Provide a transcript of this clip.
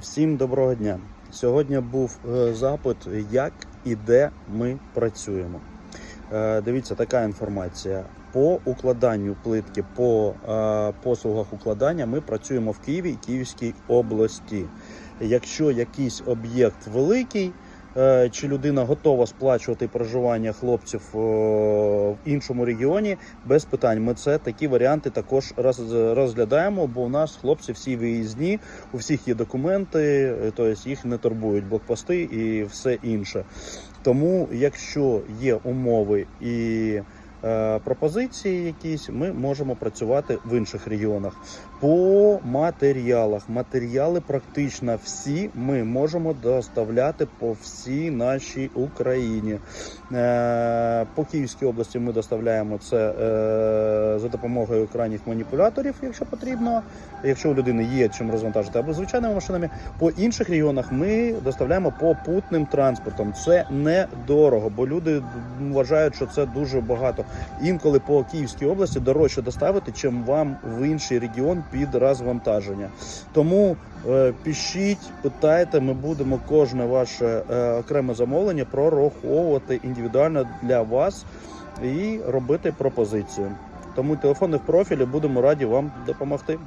Всім доброго дня. Сьогодні був е, запит, як і де ми працюємо. Е, Дивіться, така інформація. По укладанню плитки, по е, послугах укладання ми працюємо в Києві і Київській області. Якщо якийсь об'єкт великий, чи людина готова сплачувати проживання хлопців е, в іншому регіоні, без питань. Ми це такі варіанти також роз- розглядаємо, бо у нас хлопці всі виїзні, у всіх є документи, е, тобто їх не турбують блокпости і все інше. Тому, якщо є умови і е, пропозиції якісь, ми можемо працювати в інших регіонах. По матеріалах, матеріали практично всі ми можемо доставляти по всій нашій Україні. Е, По Київській області ми доставляємо це е, за допомогою крайніх маніпуляторів, якщо потрібно. Якщо у людини є чим розвантажити, або звичайними машинами. По інших регіонах ми доставляємо попутним транспортом. Це недорого, бо люди вважають, що це дуже багато. Інколи по Київській області дорожче доставити, чим вам в інший регіон під розвантаження. Тому е, пишіть, питайте, ми будемо кожне ваше е, окреме замовлення прораховувати індивідуально для вас і робити пропозицію. Тому телефони в профілі будемо раді вам допомогти.